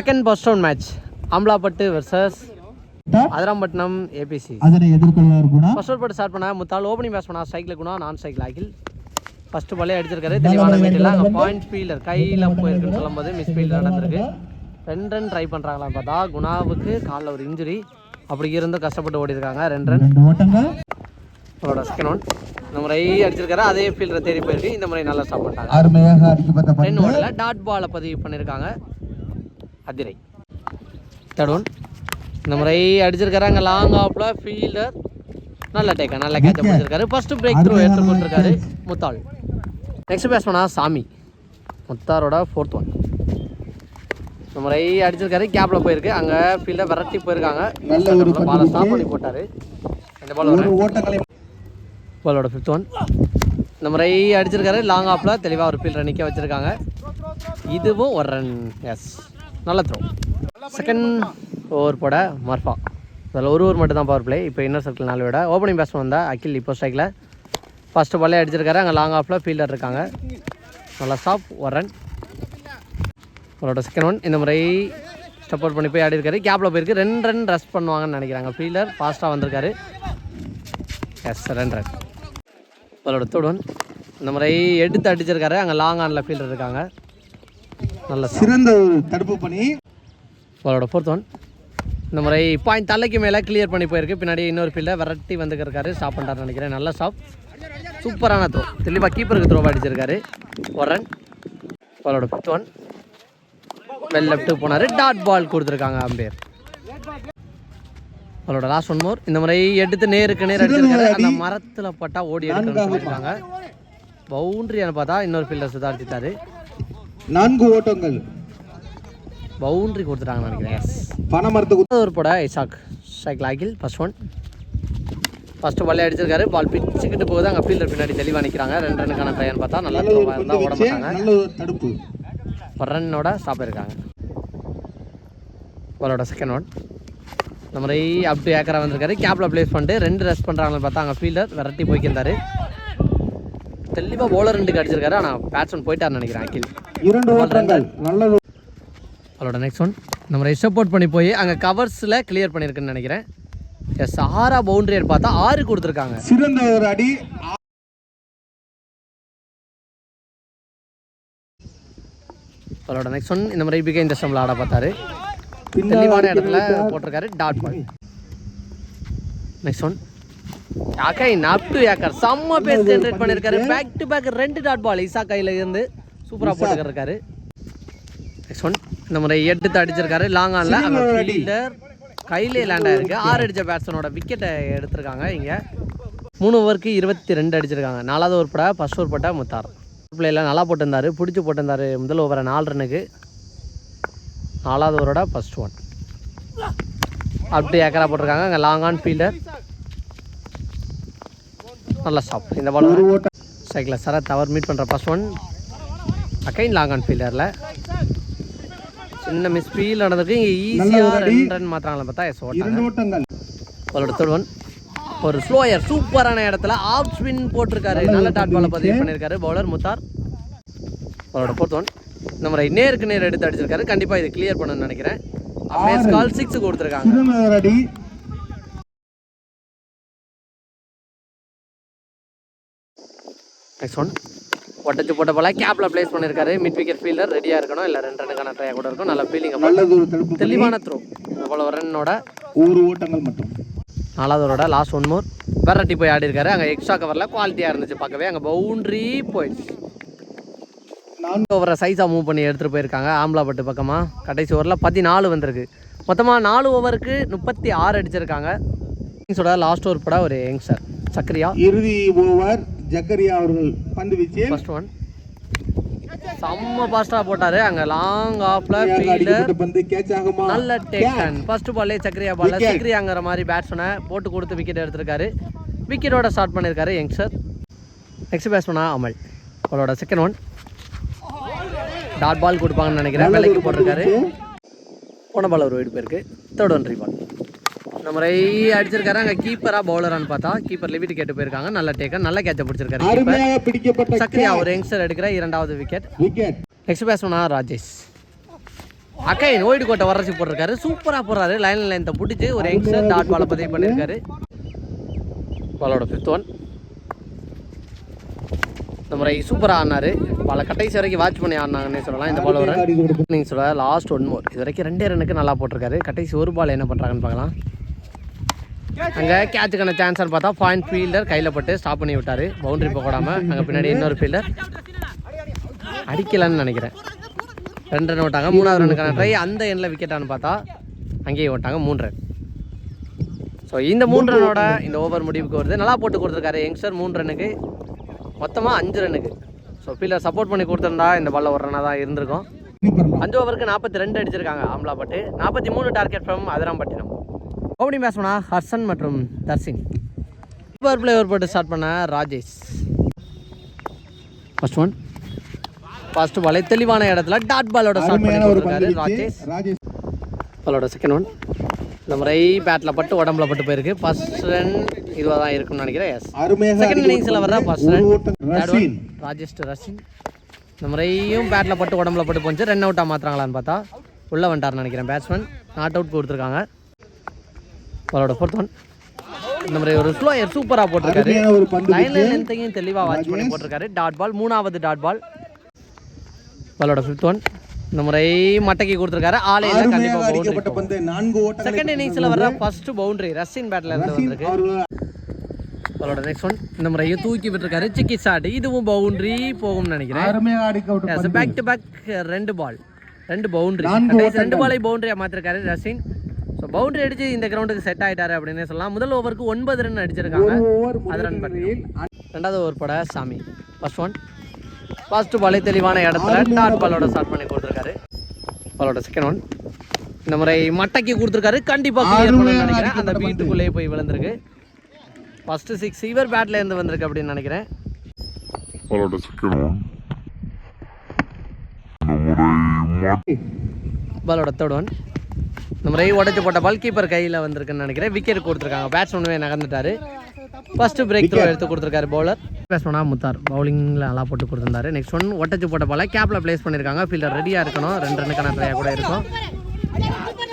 Second first round match அம்லாப்பட்டு versus Adirampattinam ABC அதனை எதிர்கொள்வார் குணா. ஃபர்ஸ்ட் ஓவர் போட்டு ஸ்டார்ட் பண்ண முத்தால் ஓப்பனிங் பேஸ் பண்ணா ஸ்ட்ரைக்கில் குணா நான் ஸ்ட்ரைக்கில் ஆகில். ஃபர்ஸ்ட் பாலே அடிச்சிருக்காரு தெளிவான மீட்டில் அங்கே பாயிண்ட் ஃபீல்டர் கையில் போயிருக்குன்னு சொல்லும்போது மிஸ் ஃபீல்டர் நடந்திருக்கு. ரெண்டு ரன் ட்ரை பண்ணுறாங்களான்னு பார்த்தா குணாவுக்கு காலில் ஒரு இன்ஜுரி அப்படி இருந்தும் கஷ்டப்பட்டு ஓடி இருக்காங்க ரெண்டு ரன் அவரோட செகண்ட் ஒன் இந்த முறை அடிச்சிருக்காரு. அதே ஃபீல்டரை தேடி போயிருக்கு. இந்த முறை நல்லா ஸ்டாப் பண்ணிட்டாங்க. டாட் பாலை பதிவு பண்ணியிருக்காங்க. அதிரை. தேர்ட் ஒன் இந்த முறை அடிச்சிருக்காரு அங்கே லாங் ஆஃப்ல ஃபீல்டர் நல்ல டேக்கா நல்ல கேட்ச பிடிச்சிருக்காரு ஃபர்ஸ்ட் பிரேக் த்ரூ எடுத்து கொடுத்துருக்காரு முத்தாள். நெக்ஸ்ட் பேட்ஸ்மேனா சாமி. முத்தாரோட ஃபோர்த் ஒன் இந்த முறை அடிச்சிருக்காரு கேப்பில் போயிருக்கு. அங்கே ஃபீல்டை விரட்டி போயிருக்காங்க. நல்ல ஒரு பாலை ஸ்டாப் பண்ணி போட்டார். இந்த பால் ஒரு ஓட்டங்களை பாலோட ஃபிஃப்த் ஒன் இந்த முறை அடிச்சிருக்காரு லாங் ஆஃபில் தெளிவாக ஒரு ஃபீல்டரை நிற்க வச்சுருக்காங்க. இதுவும் ஒரு ரன் எஸ் நல்ல த்ரோ செகண்ட் ஓவர் போட மர்ஃபா. அதில் ஒரு ஓவர் மட்டும் தான் பவர் பிளே இப்போ இன்னர் சர்க்கிள் நாலு விட ஓப்பனிங் பேட்ஸ்மேன் வந்தால் அகில் இப்போ ஸ்ட்ரைக்கில் ஃபஸ்ட்டு பாலே அடிச்சிருக்காரு. அங்கே லாங் ஆஃபில் ஃபீல்டர் இருக்காங்க. நல்லா ஸ்டாப் ஒரு ரன் அவரோட செகண்ட் ஒன் இந்த முறை ஸ்டெப் அவுட் பண்ணி போய் ஆடி இருக்காரு. கேப்பில் போயிருக்கு. ரெண்டு ரன் ரெஸ்ட் பண்ணுவாங்கன்னு நினைக்கிறாங்க. ஃபீல்டர் ஃபாஸ்ட்டாக வந்திருக்காரு. எஸ் ரெண்டு ரன் அவரோட தேர்ட் ஒன் இந்த முறை எடுத்து அடிச்சிருக்காரு. அங்கே லாங் ஆனில் ஃபீல்டர் இருக்காங்க. நல்ல சிறந்த தடுப்பு பணி. அவரோட ஃபோர்த் ஒன் இந்த முறை பாயிண்ட் தலைக்கு மேலே கிளியர் பண்ணி போயிருக்கு. பின்னாடி இன்னொரு ஃபீல்டை விரட்டி வந்துருக்காரு ஸ்டாப் பண்ணிட்டாருன்னு நினைக்கிறேன். நல்ல ஸ்டாப் சூப்பரான த்ரோ தெளிவாக கீப்பருக்கு த்ரோ அடிச்சிருக்காரு. ஒரு ரன் அவரோட ஃபிஃப்த் ஒன் வெல் லெஃப்ட்டு போனார். டாட் பால் கொடுத்துருக்காங்க அம்பேர். அவரோட லாஸ்ட் ஒன் மோர் இந்த முறை எடுத்து நேருக்கு நேர் அடிச்சிருக்காரு. அந்த மரத்தில் பட்டா ஓடி எடுக்கணும்னு சொல்லியிருக்காங்க. பவுண்ட்ரியான்னு பார்த்தா இன்னொரு ஃபீல்டர் சுதாரிச்சிட்டாரு நான்கு ஓட்டங்கள். பவுண்ட்ரி கொடுத்துட்டாங்கன்னு நினைக்கிறேன். எஸ் பணமரத்துக்கு ஒரு போட Isaac cycle Akhil first one first பால்லே அடிச்சிருக்காரு. பால் பிச்சுக்கிட்டு போகுது. அங்கே ஃபீல்டர் பின்னாடி தெளிவாக நிற்கிறாங்க ரெண்டு ரனுக்கான ட்ரையன் பார்த்தா நல்ல இருந்தால் ஓட மாட்டாங்க. தடுப்பு. ஒரு ரன்னோட ஸ்டாப் இருக்காங்க பாலோட செகண்ட் ஒன் இந்த மாதிரி அப் டு ஏக்கரா வந்திருக்காரு. கேப்பில் ப்ளேஸ் பண்ணிட்டு ரெண்டு ரெஸ்ட் பண்ணுறாங்கன்னு பார்த்தா அங்கே ஃபீல்டர் விரட்டி போய்க்கிருந்தாரு. தெளிவாக bowler ரெண்டுக்கு அடிச்சிருக்காரு. ஆனால் பேட்ஸ்மேன் போயிட்டாருன்னு நினைக்கிறேன் அகில். இரண்டு ஓட்டங்கள். நல்ல ஒரு அவளோட நெக்ஸ்ட் ஒன் நம்ம ரை சப்போர்ட் பண்ணி போய் அங்கே கவர்ஸில் கிளியர் பண்ணியிருக்குன்னு நினைக்கிறேன். எஸ் ஆறா பவுண்டரி பார்த்தா ஆறு கொடுத்துருக்காங்க. சிறந்த ஒரு அடி. அவளோட நெக்ஸ்ட் ஒன் இந்த மாதிரி பிகை இந்த ஸ்டம்பில் ஆட பார்த்தாரு. தெளிவான இடத்துல போட்டிருக்காரு dot ball next one up to acre செம்ம பேஸ் ஜென்ரேட் பண்ணியிருக்காரு பேக் டு பேக் ரெண்டு டாட் பால் இசா கையில் இருந்து சூப்பராக போட்டுருக்காரு நெக்ஸ்ட் ஒன் இந்த முறை எடுத்து அடிச்சிருக்காரு. லாங் ஆனில். ஃபீல்டர் கையிலே லேண்ட் ஆயிருக்கு ஆறு அடித்த பேட்ஸ்மனோட விக்கெட்டை எடுத்திருக்காங்க இங்கே. மூணு ஓவருக்கு இருபத்தி ரெண்டு அடிச்சிருக்காங்க. நாலாவது ஓவர் பட ஃபர்ஸ்ட் ஓவர் பட்ட முத்தார். பிளேயில் நல்லா போட்டிருந்தாரு. பிடிச்சி போட்டிருந்தாரு முதல் ஓவரை நாலு ரன்னுக்கு நாலாவது ஓவரோட ஃபர்ஸ்ட் ஒன் அப்படி ஏக்கரா போட்டிருக்காங்க. அங்கே லாங் ஆன் ஃபீல்டர் நல்ல ஸ்டாப் இந்த பால் சைக்கிளில் சரத் அவர் மீட் பண்ணுற first one again long on ஃபீல்டரில் சின்ன மிஸ் ஃபீல் நடந்திருக்கு இங்கே ஈஸியாக ரெண்டு ரன் மாத்திராங்களா பார்த்தா எஸ் ஓட்டாங்க. அவரோட தேர்ட் ஒன் ஒரு ஸ்லோயர் சூப்பரான இடத்துல ஆஃப் ஸ்பின் போட்டிருக்காரு. நல்ல டாட் பாலை பதிவு பண்ணியிருக்காரு. பவுலர் முத்தார். அவரோட இந்த முறை நேருக்கு நேர் எடுத்து அடிச்சிருக்காரு. கண்டிப்பாக இது கிளியர் பண்ணணும்னு நினைக்கிறேன். அம்பேஸ் கால் சிக்ஸ் கொடுத்துருக்காங்க. நெக்ஸ்ட் ஒன் ஒட்டச்சு போட்ட போல கேப்பில் ப்ளேஸ் பண்ணியிருக்காரு மிட் விக்கெட் ஃபீல்டர் ரெடியாக இருக்கணும். இல்லை ரெண்டு ரனுக்கான ட்ரையாக கூட இருக்கும். நல்ல ஃபீலிங். தெளிவான த்ரோ அவ்வளோ ரன்னோட ஒரு ஓட்டங்கள் மட்டும். நாலாவதோட லாஸ்ட் ஒன் மோர் வெரைட்டி போய் ஆடி இருக்காரு அங்கே எக்ஸ்ட்ரா கவரில் குவாலிட்டியாக இருந்துச்சு பார்க்கவே. அங்கே பவுண்ட்ரி போயிடுச்சு நான்கு ஓவரை சைஸாக மூவ் பண்ணி எடுத்துகிட்டு போயிருக்காங்க. ஆம்லாப்பட்டு பக்கமாக கடைசி ஓவரில் பதினாலு வந்திருக்கு. மொத்தமாக நாலு ஓவருக்கு முப்பத்தி ஆறு அடிச்சிருக்காங்க. லாஸ்ட் ஓவர் பட ஒரு யங்ஸ்டர் சக்ரியா. இறுதி ஓவர் ஜக்கரியா அவர்கள் பந்து வீச்சு ஃபர்ஸ்ட் ஒன் செம்ம ஃபாஸ்ட்டாக போட்டார். அங்கே லாங் ஆஃபில் ஃபீல்டர் பந்து. கேட்ச் ஆகுமா நல்ல டேக்கன் ஃபர்ஸ்ட் பால்லே சக்ரியா பால்ல. சக்ரியாங்கிற மாதிரி பேட்ஸ்மேனை போட்டு கொடுத்து விக்கெட் எடுத்திருக்காரு. விக்கெட்டோட ஸ்டார்ட் பண்ணியிருக்காரு யங்ஸ்டர். நெக்ஸ்ட் பேட்ஸ்மேனா அமல். அவளோட செகண்ட் ஒன் டாட் பால் கொடுப்பாங்கன்னு நினைக்கிறேன். விலைக்கு போட்டிருக்காரு. போன பால் ஒரு வீடு போயிருக்கு. தேர்ட் ஒன் பால் இந்த முறை அடிச்சிருக்காரு. அங்கே கீப்பராக பவுலரான்னு பார்த்தா கீப்பர் லிமிட் கேட்டு போயிருக்காங்க. நல்ல டேக்கன் நல்ல கேட்ச பிடிச்சிருக்காரு கீப்பர் அருமையாக பிடிக்கப்பட்ட சக்ரியா ஒரு யங்ஸ்டர் எடுக்கிற இரண்டாவது விக்கெட் நெக்ஸ்ட் பேட்ஸ்மேனா ராஜேஷ். அக்கைன் ஓய்டு கோட்டை வரச்சி போட்டிருக்காரு. சூப்பராக போடுறாரு. லைன் லைன் பிடிச்சி ஒரு யங்ஸ்டர் டாட் பாலை பதிவு பண்ணியிருக்காரு பாலோட ஃபிஃப்த் ஒன் இந்த முறை சூப்பராக ஆடினாரு பல கடைசி வரைக்கும் வாட்ச் பண்ணி ஆடினாங்கன்னு சொல்லலாம். இந்த பால் ஒரு நீங்கள் சொல்ல லாஸ்ட் ஒன் மோர் இது வரைக்கும் ரெண்டே ரன்னுக்கு நல்லா போட்டிருக்காரு. கடைசி ஒரு பால் என்ன பண்ணுறாங்கன்னு பார்க்கலாம். அங்கே கேட்சுக்கான சான்ஸ்னு பார்த்தா பாயிண்ட் ஃபீல்டர் கையில் பட்டு ஸ்டாப் பண்ணி விட்டார். பவுண்டரி போடாமல் அங்கே பின்னாடி இன்னொரு ஃபீல்டர் அடிக்கலன்னு நினைக்கிறேன். ரெண்டு ரன் விட்டாங்க. மூணாவது ரனுக்கான ட்ரை அந்த எண்ணில் விக்கெட்டான்னு பார்த்தா அங்கேயும் விட்டாங்க. மூணு ரன் ஸோ இந்த மூணு ரனோட இந்த ஓவர் முடிவுக்கு வருது. நல்லா போட்டு கொடுத்துருக்காரு யங்ஸ்டர் மூணு ரனுக்கு மொத்தமாக அஞ்சு ரனுக்கு ஸோ ஃபீல்டர் சப்போர்ட் பண்ணி கொடுத்துருந்தா இந்த பால்ல ஒரு ரனாக தான் இருந்திருக்கும். அஞ்சு ஓவருக்கு நாற்பத்தி ரெண்டு அடிச்சிருக்காங்க. ஆம்லாப்பட்டு நாற்பத்தி மூணு டார்கெட் ஃப்ரம் அதிராம்பட்டினம். ஓப்பனிங் பேட்ஸ்மனா ஹர்ஷன் மற்றும் தர்சின் பவர் பிளே ஓவர் போட்டு ஸ்டார்ட் பண்ண ராஜேஷ். ஃபர்ஸ்ட் ஒன் ஃபர்ஸ்ட் பாலே தெளிவான இடத்துல டாட் பாலோட ஸ்டார்ட் பண்ணி ராஜேஷ். ராஜேஷ். பாலோட செகண்ட் ஒன் இந்த முறை பேட்டில் பட்டு உடம்புல பட்டு போயிருக்கு. ஃபர்ஸ்ட் ரன் இதுவாக தான் இருக்கும்னு நினைக்கிறேன். எஸ் செகண்ட் இன்னிங்ஸில் வர்ற கொடுக்கும் ஃபர்ஸ்ட் ரன் ராஜேஷ் ரஷின் இந்த முறையும் பேட்டில் பட்டு உடம்புல பட்டு போச்சு. ரன் அவுட்டாக மாற்றுறாங்களான்னு பார்த்தா உள்ளே வந்துட்டார்னு நினைக்கிறேன் பேட்ஸ்மேன் நாட் அவுட் கொடுத்துருக்காங்க. அவரோட ஃபோர்த் ஒன் இந்த மாதிரி ஒரு ஸ்லோயர் சூப்பராக போட்டிருக்காரு. லைன் வீச்சு லென்த்தையும் தெளிவாக வாட்ச் பண்ணி போட்டிருக்காரு. டாட் பால் மூணாவது டாட் பால் பாலோட ஃபிஃப்த் ஒன் இந்த முறை மட்டைக்கு கொடுத்துருக்காரு. ஆலையில் கண்டிப்பாக செகண்ட் இன்னிங்ஸில் வர்ற ஃபர்ஸ்ட் பவுண்டரி ரஷின் பேட்டில் இருந்து வந்திருக்கு. அவரோட நெக்ஸ்ட் ஒன் இந்த முறையும் தூக்கி விட்டுருக்காரு. சிக்கி ஷாட் இதுவும் பவுண்டரி போகும்னு நினைக்கிறேன். பேக் டு பேக் ரெண்டு பால் ரெண்டு பவுண்டரி ரெண்டு. பாலை பவுண்டரியா மாத்திருக்காரு ரஷின் ஸோ பவுண்டரி அடிச்சு இந்த கிரவுண்டுக்கு செட் ஆயிட்டாரு அப்படின்னு சொல்லலாம். முதல் ஓவருக்கு ஒன்பது ரன் அடிச்சிருக்காங்க. அது ரன் பண்ணி ரெண்டாவது ஓவர் போட சாமி. ஃபர்ஸ்ட் ஒன் ஃபர்ஸ்ட் பாலே தெளிவான இடத்துல டாட் பாலோட ஸ்டார்ட் பண்ணி கொடுத்துருக்காரு. பாலோட செகண்ட் ஒன் இந்த முறை மட்டைக்கு கொடுத்துருக்காரு. கண்டிப்பா கிளியர் பண்ணணும்னு நினைக்கிறேன். அந்த வீட்டுக்குள்ளேயே போய் விழுந்திருக்கு. ஃபர்ஸ்ட் சிக்ஸ் இவர் பேட்ல இருந்து வந்திருக்கு அப்படின்னு நினைக்கிறேன். இந்த முறை மட் பாலோட தேர்ட் ஒன் இந்த முறை உடைச்சு போட்ட பால் கீப்பர் கையில் வந்திருக்குன்னு நினைக்கிறேன். விக்கெட் கொடுத்துருக்காங்க. பேட்ஸ்மேனுமே நகர்ந்துட்டாரு. ஃபர்ஸ்ட் பிரேக் த்ரோ எடுத்து கொடுத்துருக்காரு பவுலர் பேட்ஸ்மேனா முத்தார். பவுலிங்கில் நல்லா போட்டு கொடுத்துருந்தாரு. நெக்ஸ்ட் ஒன் ஒட்டச்சு போட்ட பால கேப்பில் ப்ளேஸ் பண்ணியிருக்காங்க ஃபீல்டர் ரெடியாக இருக்கணும். ரெண்டு ரன்னுக்கான ட்ரையாக கூட இருக்கும்.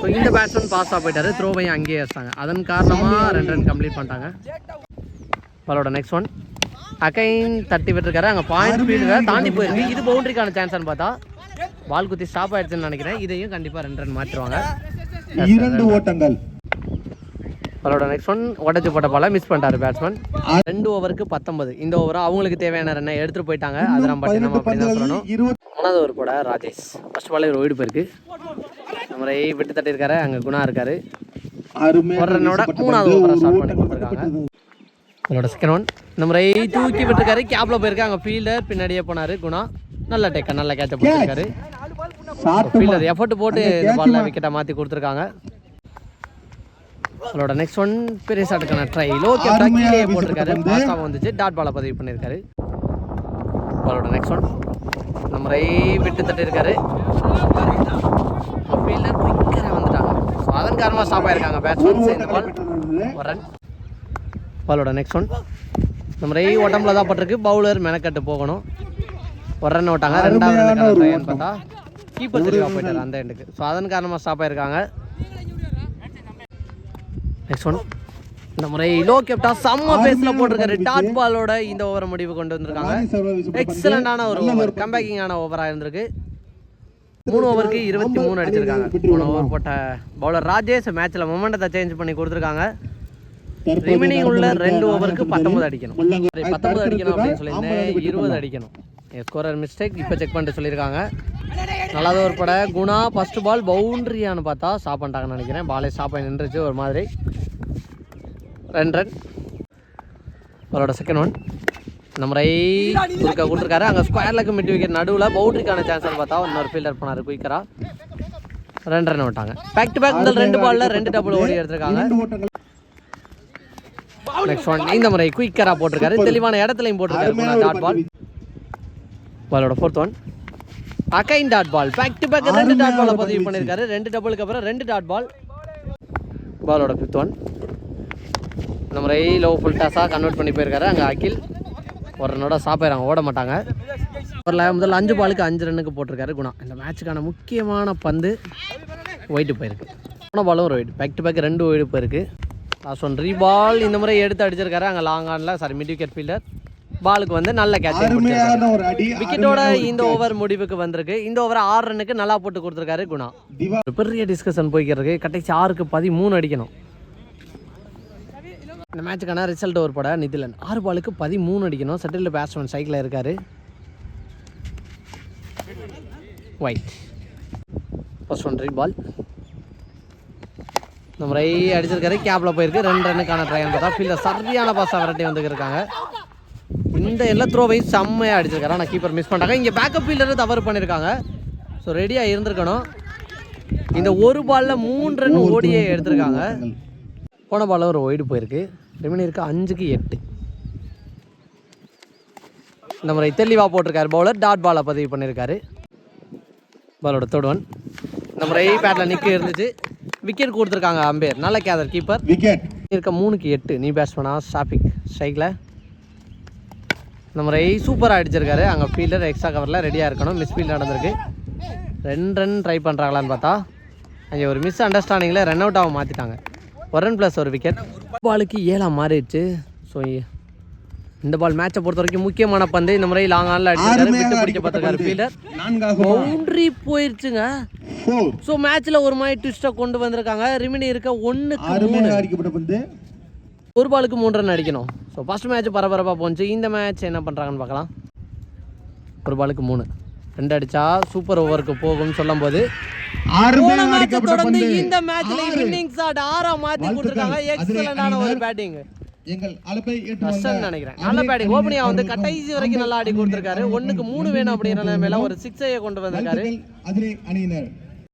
ஸோ இந்த பேட்ஸ்மேன் பாஸாக போயிட்டாரு. த்ரோவையும் அங்கேயே வச்சாங்க. அதன் காரணமாக ரெண்டு ரன் கம்ப்ளீட் பண்ணிட்டாங்க. பாலோட நெக்ஸ்ட் ஒன் அகைன் தட்டி விட்டுருக்காரு. அங்கே பாயிண்ட் ஃபீல்டரை தாண்டி போயிருக்கு. இது பவுண்டரிக்கான சான்ஸ்னு பார்த்தா. பால் குத்தி ஸ்டாப் ஆயிடுச்சுன்னு நினைக்கிறேன். இதையும் கண்டிப்பாக ரெண்டு ரன் மாற்றிடுவாங்க இரண்டு ஓட்டங்கள். அவரோட நெக்ஸ்ட் ஒன் உடச்சு போட்ட பால மிஸ் பண்ணிட்டாரு பேட்ஸ்மேன் ரெண்டு ஓவருக்கு பத்தொன்பது. இந்த ஓவர் அவங்களுக்கு தேவையான ரன்னை எடுத்துட்டு போயிட்டாங்க. பட்டினம் பதினெட்டு அப்படின்னு தான் சொல்லணும். மூணாவது ஓவர் போட ராஜேஷ். ஃபர்ஸ்ட் பாலே ஒரு ஓய்டு போயிருக்கு. முறை விட்டு தட்டியிருக்காரு. அங்கே குணா இருக்காரு. ஒரு ரன்னோட மூணாவது ஓவரை ஸ்டார்ட் பண்ணி கொடுத்துருக்காங்க. அவரோட செகண்ட் ஒன் இந்த முறை தூக்கி விட்டுருக்காரு. கேப்ல போயிருக்கு அங்கே ஃபீல்டர் பின்னாடியே போனாரு குணா. நல்ல டேக்கர் நல்ல கேட்ச போட்டிருக்காரு. ஃபீல்டர் எஃபர்ட் போட்டு இந்த பால்ல விக்கெட்டை மாற்றி கொடுத்துருக்காங்க. அவரோட நெக்ஸ்ட் ஒன் பெரிய ஷாட்டுக்கான ட்ரை லோ கேப்டா அருமையா கீழே போட்டிருக்காரு. பாஸாக வந்துச்சு. டாட் பாலை பதிவு பண்ணியிருக்காரு. அவரோட நெக்ஸ்ட் ஒன் நம்ம ரை விட்டு தட்டியிருக்காரு. ஃபீல்டர் குயிக்கராக வந்துட்டாங்க. ஸோ அதன் காரணமாக ஸ்டாப் ஆயிருக்காங்க இந்த ஓட்டம் பால். ஒரு ரன் பாலோட நெக்ஸ்ட் ஒன் நம்ம ரை உடம்புல தான் பட்டிருக்கு. பவுலர் மெனக்கட்டு போகணும். ஒரு ரன் விட்டாங்க ரெண்டாவது ரன்னுக்கான ட்ரைன்னு. பார்த்தா கீப்பர் தெளிவாக போயிட்டார் அந்த எண்டுக்கு ஸோ அதன் காரணமாக ஸ்டாப் ஆயிருக்காங்க. நெக்ஸ்ட் ஒன் இந்த முறை லோ கேப்டா செம்ம பேஸில் போட்டிருக்காரு. டாட் பாலோட இந்த ஓவரை முடிவு கொண்டு வந்திருக்காங்க. எக்ஸலண்டான ஒரு ஓவர் கம்பேக்கிங்கான ஓவராக இருந்திருக்கு. மூணு ஓவருக்கு இருபத்தி மூணு அடிச்சிருக்காங்க. மூணு ஓவர் போட்ட பவுலர் ராஜேஷ் மேட்ச்சில் மொமெண்டத்தை சேஞ்ச் பண்ணி கொடுத்துருக்காங்க. ரிமைனிங் உள்ள ரெண்டு ஓவருக்கு பத்தொன்பது அடிக்கணும். பத்தொன்பது அடிக்கணும் அப்படின்னு சொல்லியிருந்தேன் விட்டு இருபது. அடிக்கணும். ஸ்கோரர் மிஸ்டேக் இப்போ செக் பண்ணிட்டு சொல்லியிருக்காங்க. நல்லாத ஒரு பட. குணா ஃபர்ஸ்ட் பால் பவுண்ட்ரியான்னு பார்த்தா ஸ்டாப் பண்ணிட்டாங்கன்னு நினைக்கிறேன். பாலே ஸ்டாப் நின்றுச்சு ஒரு மாதிரி. ரெண்டு ரன் அவரோட செகண்ட் ஒன் நம்ம ரை குறுக்க கொடுத்துருக்காரு. அங்கே ஸ்கொயர்லக்கு மிட் விக்கெட் நடுவில். பவுண்டரிக்கான சான்ஸ் பார்த்தா இன்னொரு ஃபீல்டர் பண்ணார் குயிக்கரா ரெண்டு ரன் விட்டாங்க. பேக் டு பேக் முதல் ரெண்டு பால்ல ரெண்டு டபுள் ஓடி எடுத்திருக்காங்க. நெக்ஸ்ட் ஒன் இந்த முறை குயிக்கரா போட்டிருக்காரு. தெளிவான இடத்துலையும் போட்டிருக்காரு. டாட் பால் பாலோட fourth one again dot ball back to back ரெண்டு டாட் பாலை பதிவு பண்ணியிருக்காரு. ரெண்டு டபுளுக்கு அப்புறம் ரெண்டு டாட் பால் பாலோட ஃபிஃப்த் ஒன் இந்த முறை லோ ஃபுல் டாஸாக கன்வெர்ட் பண்ணி போயிருக்காரு. அங்கே அகில் ஒரு ரன்னோட ஆயிராங்க ஓட மாட்டாங்க. ஒரு முதல்ல அஞ்சு பாலுக்கு அஞ்சு ரன்னுக்கு போட்டிருக்காரு குணா. இந்த மேட்சுக்கான முக்கியமான பந்து ஒயிட்டு போயிருக்கு. போன பாலும் ஒரு ஒயிட் பேக் டு பேக் ரெண்டு ஒயிட் போயிருக்கு. லாஸ்ட் ஒன் ரீபால் இந்த முறை எடுத்து அடிச்சிருக்காரு. அங்கே லாங் ஆனில் சாரி மிட் விக்கெட் ஃபீல்டர் பாலுக்கு வந்து நல்ல கேட்ச் விக்கெட்டோட இந்த ஓவர் முடிவுக்கு வந்திருக்கு. இந்த ஓவர் ஆறு ரன்னுக்கு நல்லா போட்டு கொடுத்துருக்காரு குணா. பெரிய டிஸ்கஷன் போய்க்கிறது கடைசி ஆறுக்கு பதிமூணு அடிக்கணும். இந்த மேட்சுக்கான ரிசல்ட் ஒரு பட நிதிலன். ஆறு பாலுக்கு பதிமூணு அடிக்கணும். செட்டில் பேட்ஸ்மேன் சைக்கிளில் இருக்காரு. ஒயிட் ஃபர்ஸ்ட் ஒன் பால் இந்த முறை அடிச்சிருக்காரு. கேப்பில் போயிருக்கு. ரெண்டு ரன்னுக்கான ட்ரை பார்த்தா ஃபீல்டர் சரியான பாஸ் விரட்டி வந்துருக்காங்க இந்த எல்லா த்ரோவையும் செம்மையாக அடிச்சிருக்காரு. ஆனால் கீப்பர் மிஸ் பண்ணிட்டாங்க. இங்கே பேக்கப் ஃபீல்டர் தவறு பண்ணியிருக்காங்க ஸோ ரெடியாக இருந்திருக்கணும். இந்த ஒரு பாலில் மூணு ரன் ஓடியே எடுத்திருக்காங்க. போன பாலில் ஒரு ஒய்டு போயிருக்கு. ரெமினி இருக்கு அஞ்சுக்கு எட்டு. இந்த முறை தெளிவாக போட்டிருக்காரு பவுலர் டாட் பாலை பதிவு பண்ணியிருக்காரு பாலோட தேர்ட் ஒன் இந்த முறை பேட்டில் நிற்க இருந்துச்சு. விக்கெட் கொடுத்துருக்காங்க அம்பேர். நல்ல கேதர் கீப்பர் விக்கெட் இருக்க மூணுக்கு எட்டு. நீ பேட்ஸ்மேனா ஸ்டாபிக் ஸ்ட்ரைக்கில் இந்த முறை சூப்பராக அடிச்சிருக்காரு. அங்கே ஃபீல்டர் எக்ஸ்ட்ரா கவரில் ரெடியாக இருக்கணும். மிஸ் ஃபீல்ட் நடந்திருக்கு. ரெண்டு ரன் ட்ரை பண்ணுறாங்களான்னு பார்த்தா அங்கே ஒரு மிஸ் அண்டர்ஸ்டாண்டிங்கில் ரன் அவுட் ஆக மாற்றிட்டாங்க ஒரு ரன் ப்ளஸ் ஒரு விக்கெட் பாலுக்கு ஏழாம் மாறிடுச்சு. ஸோ இந்த பால் மேட்சை பொறுத்த வரைக்கும் முக்கியமான பந்து. இந்த முறை லாங் ஆனில் அடிச்சிருக்காரு. விட்டு அருமையாக பிடிக்க பார்த்துருக்காரு ஃபீல்டர் பவுண்ட்ரி போயிருச்சுங்க. ஃபோர் ஸோ மேட்ச்சில் ஒரு மாதிரி ட்விஸ்ட்டை கொண்டு வந்திருக்காங்க. ரிமினி இருக்க ஒன்றுக்கு மூணு அருமையாக அடிக்கப்பட்ட பந்து ஒரு பாலுக்கு மூணு ரன் அடிக்கணும். ஸோ ஃபர்ஸ்ட் மேட்ச் பரபரப்பாக போச்சு. இந்த மேட்ச் என்ன பண்ணுறாங்கன்னு பார்க்கலாம். ஒரு பாலுக்கு மூணு. ரெண்டு அடிச்சா சூப்பர் ஓவருக்கு போகும்னு தொடர்ந்து பந்து. இந்த மேட்ச்ல இன்னிங் ஷாட் ஆறா மாத்தி. கொடுத்துருக்காங்க. எக்ஸலண்டான ஒரு பேட்டிங் நினைக்கிறேன். நல்ல பேட்டிங் ஓப்பனியா வந்து கடைசி வரைக்கும் நல்லா ஆடி கொடுத்துருக்காரு. ஒண்ணுக்கு மூணு வேணும் அப்படிங்கிற நிலைமையில ஒரு சிக்ஸையை கொண்டு வந்திருக்காரு.